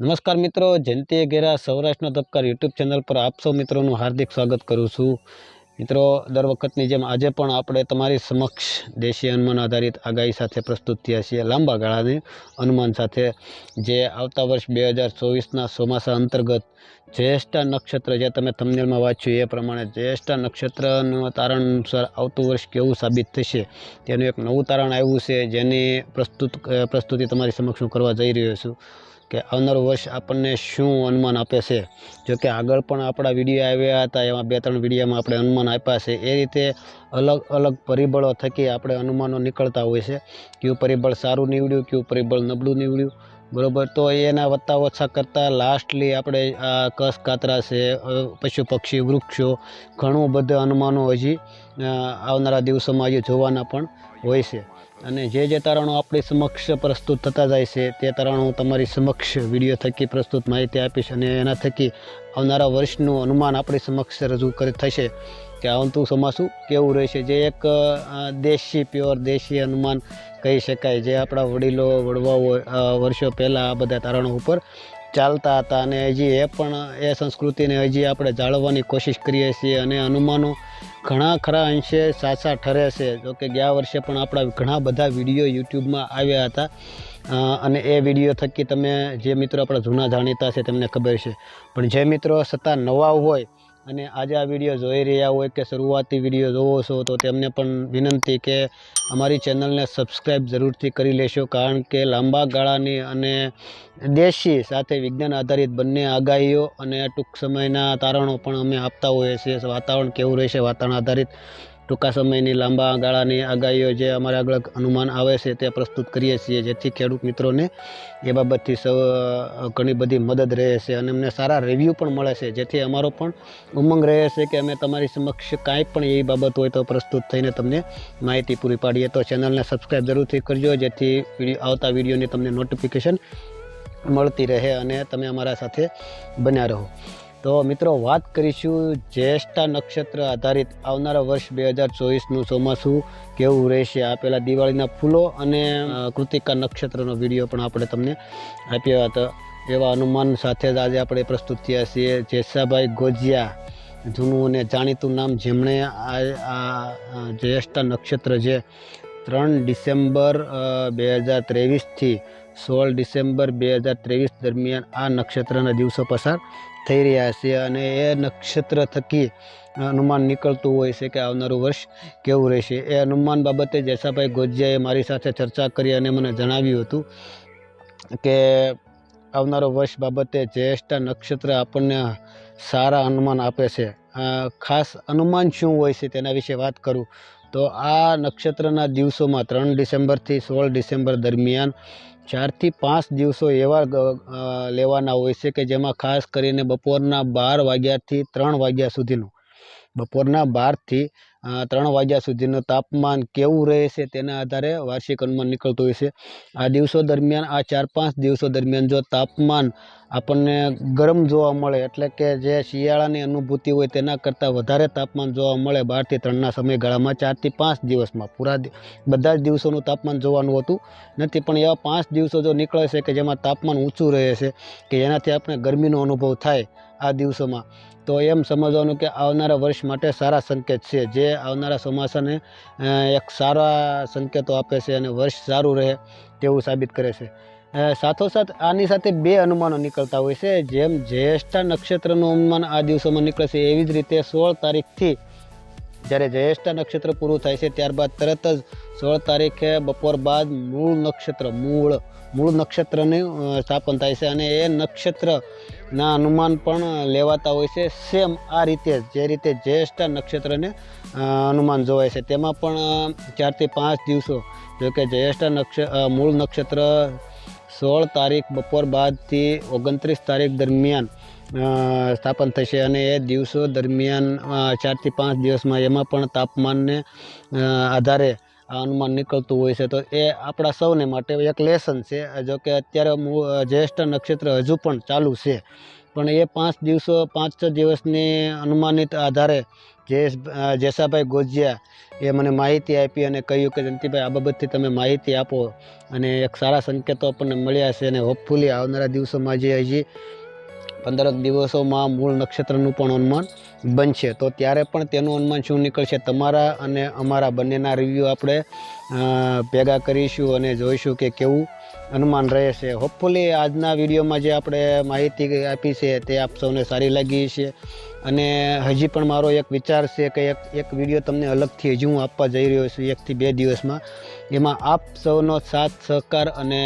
નમસ્કાર મિત્રો જયંતિએ ઘેરા સૌરાષ્ટ્રનો તબકાર યુટ્યુબ ચેનલ પર આપ સૌ મિત્રોનું હાર્દિક સ્વાગત કરું છું. મિત્રો, દર વખતની જેમ આજે પણ આપણે તમારી સમક્ષ દેશી અનુમાન આધારિત આગાહી સાથે પ્રસ્તુત થયા છીએ. લાંબા ગાળાની અનુમાન સાથે, જે આવતા વર્ષ બે હજાર ચોવીસના ચોમાસા અંતર્ગત જ્યેષ્ઠા નક્ષત્ર, જે તમે તમનેલમાં વાંચ્યું એ પ્રમાણે જ્યેષ્ઠા નક્ષત્રનું તારણ અનુસાર આવતું વર્ષ કેવું સાબિત થશે, તેનું એક નવું તારણ આવ્યું છે, જેની પ્રસ્તુત પ્રસ્તુતિ તમારી સમક્ષ હું કરવા જઈ રહ્યો છું. કે આવનારું વર્ષ આપણને શું અનુમાન આપે છે? જો કે આગળ પણ આપણા વીડિયો આવ્યા હતા, એમાં બે ત્રણ વિડીયોમાં આપણે અનુમાન આપ્યા છે. એ રીતે અલગ અલગ પરિબળો થકી આપણે અનુમાનો નીકળતા હોય છે. કયું પરિબળ સારું નીવડ્યું, કયું પરિબળ નબળું નીવડ્યું. બરોબર, તો એના વત્તા ઓછા કરતાં લાસ્ટલી આપણે આ કસ કાતરા છે પશુ પક્ષી, વૃક્ષો, ઘણું બધું અનુમાનો હજી આવનારા દિવસોમાં હજી જોવાના પણ હોય છે. અને જે જે તારણો આપણી સમક્ષ પ્રસ્તુત થતા જાય છે, તે તારણો તમારી સમક્ષ વીડિયો થકી પ્રસ્તુત માહિતી આપીશ અને એના થકી આવનારા વર્ષનું અનુમાન આપણી સમક્ષ રજૂ કરી થશે. કે આવતું ચોમાસું કેવું રહેશે? જે એક દેશી પ્યોર દેશી અનુમાન કહી શકાય જે આપણા વડીલો, વડવાઓ વર્ષો પહેલાં આ બધા તારણો ઉપર ચાલતા હતા અને હજી એ પણ, એ સંસ્કૃતિને હજી આપણે જાળવવાની કોશિશ કરીએ છીએ અને અનુમાનો ઘણા ખરા અંશે સાચા ઠરે છે. જોકે ગયા વર્ષે પણ આપણા ઘણા બધા વીડિયો યુટ્યુબમાં આવ્યા હતા. અને એ વીડિયો થકી તમે જે મિત્રો આપણા જૂના જાણીતા છે તેમને ખબર છે. પણ જે મિત્રો સત્તા નવા હોય અને આજે આ વીડિયો જોઈ રહ્યા હોય કે શરૂઆતી વીડિયો જોવો છો, તો તેમને પણ વિનંતી કે અમારી ચેનલને સબસ્ક્રાઈબ જરૂરથી કરી લેશો, કારણ કે લાંબા ગાળાની અને દેશી સાથે વિજ્ઞાન આધારિત બંને આગાહીઓ અને ટૂંક સમયના તારણો પણ અમે આપતા હોઈએ છીએ. વાતાવરણ કેવું રહેશે? વાતાવરણ આધારિત ટૂંકા સમયની, લાંબા ગાળાની આગાહીઓ જે અમારે આગળ અનુમાન આવે છે તે પ્રસ્તુત કરીએ છીએ. જેથી ખેડૂત મિત્રોને એ બાબતથી સૌ ઘણી બધી મદદ રહે છે અને અમને સારા રિવ્યૂ પણ મળે છે. જેથી અમારો પણ ઉમંગ રહે છે કે અમે તમારી સમક્ષ કાંઈ પણ એવી બાબત હોય તો પ્રસ્તુત થઈને તમને માહિતી પૂરી પાડીએ. તો ચેનલને સબસ્ક્રાઈબ જરૂરથી કરજો, જેથી વીડિયો, આવતા વિડીયોની તમને નોટિફિકેશન મળતી રહે અને તમે અમારા સાથે બન્યા રહો. તો મિત્રો, વાત કરીશું જ્યેષ્ઠા નક્ષત્ર આધારિત આવનારા વર્ષ બે હજાર ચોવીસનું ચોમાસું કેવું રહેશે આ પહેલાં દિવાળીના ફૂલો અને કૃતિકા નક્ષત્રનો વીડિયો પણ આપણે તમને આપ્યો હતો. એવા અનુમાન સાથે જ આજે આપણે પ્રસ્તુત થયા છીએ. જેસાભાઈ ગોજિયા જૂનું અને જાણીતું નામ જેમણે આ જ્યેષ્ઠા નક્ષત્ર જે ત્રણ ડિસેમ્બર બે હજાર ત્રેવીસથી સોળ ડિસેમ્બર બે હજાર ત્રેવીસ દરમિયાન આ નક્ષત્રના દિવસો પસાર થઈ રહ્યા છે અને એ નક્ષત્ર થકી અનુમાન નીકળતું હોય છે કે આવનારું વર્ષ કેવું રહેશે. એ અનુમાન બાબતે જેસાભાઈ ગોજિયાએ મારી સાથે ચર્ચા કરી અને મને જણાવ્યું હતું કે આવનારો વર્ષ બાબતે જ્યેષ્ઠા નક્ષત્ર આપણને સારા અનુમાન આપે છે. ખાસ અનુમાન શું હોય છે તેના વિશે વાત કરું તો આ નક્ષત્રના દિવસોમાં ત્રણ ડિસેમ્બરથી સોળ ડિસેમ્બર દરમિયાન ચારથી પાંચ દિવસો એવા લેવાના હોય છે કે જેમાં ખાસ કરીને બપોરના બાર વાગ્યાથી ત્રણ વાગ્યા સુધીનું. બપોરના બારથી ત્રણ વાગ્યા સુધીનું તાપમાન કેવું રહે છે તેના આધારે વાર્ષિક અનુમાન નીકળતું હોય છે. આ દિવસો દરમિયાન, આ ચાર પાંચ દિવસો દરમિયાન જો તાપમાન આપણને ગરમ જોવા મળે, એટલે કે જે શિયાળાની અનુભૂતિ હોય તેના કરતાં વધારે તાપમાન જોવા મળે બારથી ત્રણના સમયગાળામાં, ચારથી પાંચ દિવસમાં. પૂરા બધા જ દિવસોનું તાપમાન જોવાનું હોતું નથી, પણ એવા પાંચ દિવસો જો નીકળે છે કે જેમાં તાપમાન ઊંચું રહે છે, કે જેનાથી આપણે ગરમીનો અનુભવ થાય આ દિવસોમાં, તો એમ સમજવાનું કે આવનારા વર્ષ માટે સારા સંકેત છે. જે આવનારા ચોમાસાને એક સારા સંકેતો આપે છે અને વર્ષ સારું રહે તેવું સાબિત કરે છે. સાથોસાથ આની સાથે બે અનુમાનો નીકળતા હોય છે. જેમ જ્યેષ્ઠા નક્ષત્રનું અનુમાન આ દિવસોમાં નીકળે છે એવી જ રીતે સોળ તારીખથી જ્યારે જ્યેષ્ઠા નક્ષત્ર પૂરું થાય છે, ત્યારબાદ તરત જ સોળ તારીખે બપોર બાદ મૂળ નક્ષત્ર, મૂળ મૂળ નક્ષત્રનું સ્થાપન થાય છે અને એ નક્ષત્રના અનુમાન પણ લેવાતા હોય છે. સેમ આ રીતે જે રીતે જ્યેષ્ઠા નક્ષત્રને અનુમાન જોવાય છે. તેમાં પણ ચારથી પાંચ દિવસો, જોકે જ્યેષ્ઠા નક્ષ મૂળ નક્ષત્ર સોળ તારીખ બપોર બાદથી ઓગણત્રીસ તારીખ દરમિયાન સ્થાપન થશે અને એ દિવસો દરમિયાન ચારથી પાંચ દિવસમાં એમાં પણ તાપમાનને આધારે આ અનુમાન નીકળતું હોય છે. તો એ આપણા સૌને માટે એક લેસન છે. જો કે અત્યારે જ્યેષ્ઠ નક્ષત્ર હજુ પણ ચાલુ છે. પણ એ પાંચ દિવસો, પાંચ છ દિવસની અનુમાનિત આધારે જે જેસાભાઈ ગોજિયા એ મને માહિતી આપી અને કહ્યું કે, જયંતિભાઈ, આ બાબતથી તમે માહિતી આપો અને એક સારા સંકેતો આપણને મળ્યા છે અને હોપફુલી આવનારા દિવસોમાં જે હજી પંદરક દિવસોમાં મૂળ નક્ષત્રનું પણ અનુમાન બનશે. તો ત્યારે પણ તેનું અનુમાન શું નીકળશે? તમારા અને અમારા બંનેના રિવ્યૂ આપણે ભેગા કરીશું અને જોઈશું કે કેવું અનુમાન રહેશે. હોપફુલી આજના વિડીયોમાં જે આપણે માહિતી આપી છે તે આપ સૌને સારી લાગી છે અને હજી પણ મારો એક વિચાર છે કે એક એક વીડિયો તમને અલગથી હજી હું આપવા જઈ રહ્યો છું એકથી બે દિવસમાં. એમાં આપ સૌનો સાથ, સહકાર અને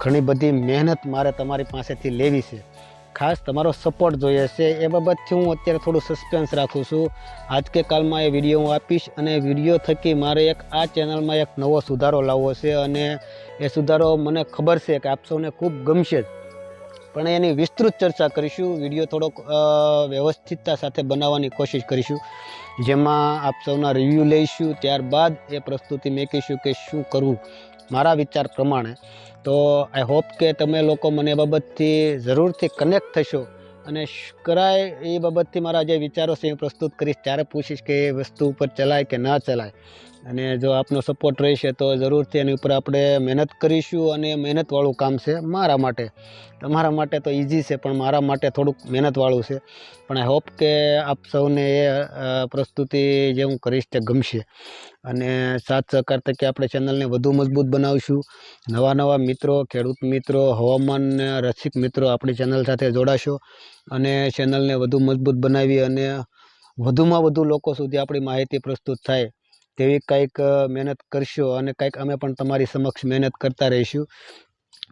ઘણી બધી મહેનત મારે તમારી પાસેથી લેવી છે. ખાસ તમારો સપોર્ટ જોઈએ છે. એ બાબતથી હું અત્યારે થોડું સસ્પેન્સ રાખું છું. આજ કે કાલમાં એ વીડિયો હું આપીશ અને વીડિયો થકી મારે એક આ ચેનલમાં એક નવો સુધારો લાવવો છે અને એ સુધારો મને ખબર છે કે આપ સૌને ખૂબ ગમશે પણ એની વિસ્તૃત ચર્ચા કરીશું. વીડિયો થોડોક વ્યવસ્થિતતા સાથે બનાવવાની કોશિશ કરીશું. જેમાં આપ સૌના રિવ્યૂ લઈશું. ત્યારબાદ એ પ્રસ્તુતિ મેકીશું કે શું કરવું. મારા વિચાર પ્રમાણે તો આઈ હોપ કે તમે લોકો મને એ બાબતથી જરૂરથી કનેક્ટ થશો. અને કરાય એ બાબતથી મારા જે વિચારો છે એ પ્રસ્તુત કરીશ. ત્યારે પૂછીશ કે એ વસ્તુ ઉપર ચલાય કે ના ચલાય. અને જો આપનો સપોર્ટ રહેશે તો જરૂરથી એની ઉપર આપણે મહેનત કરીશું અને મહેનતવાળું કામ છે મારા માટે. તમારા માટે તો ઇઝી છે, પણ મારા માટે થોડુંક મહેનતવાળું છે. પણ આઈ હોપ કે આપ સૌને એ પ્રસ્તુતિ જે હું કરીશ તે ગમશે. અને સાથ સહકાર તરીકે આપણે ચેનલને વધુ મજબૂત બનાવીશું. નવા નવા મિત્રો, ખેડૂત મિત્રો, હવામાન રસિક મિત્રો આપણી ચેનલ સાથે જોડાશો. અને ચેનલને વધુ મજબૂત બનાવી અને વધુમાં વધુ લોકો સુધી આપણી માહિતી પ્રસ્તુત થાય. તેવી કંઈક મહેનત કરશો અને કંઈક અમે પણ તમારી સમક્ષ મહેનત કરતા રહીશું.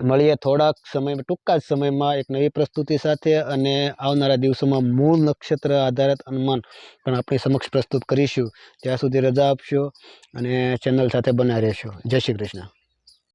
મળીએ થોડાક સમય, ટૂંકા જ સમયમાં એક નવી પ્રસ્તુતિ સાથે અને આવનારા દિવસોમાં મૂળ નક્ષત્ર આધારિત અનુમાન પણ આપણી સમક્ષ પ્રસ્તુત કરીશું. ત્યાં સુધી રજા આપશો અને ચેનલ સાથે બનાવી રહેશો. જય શ્રી કૃષ્ણ.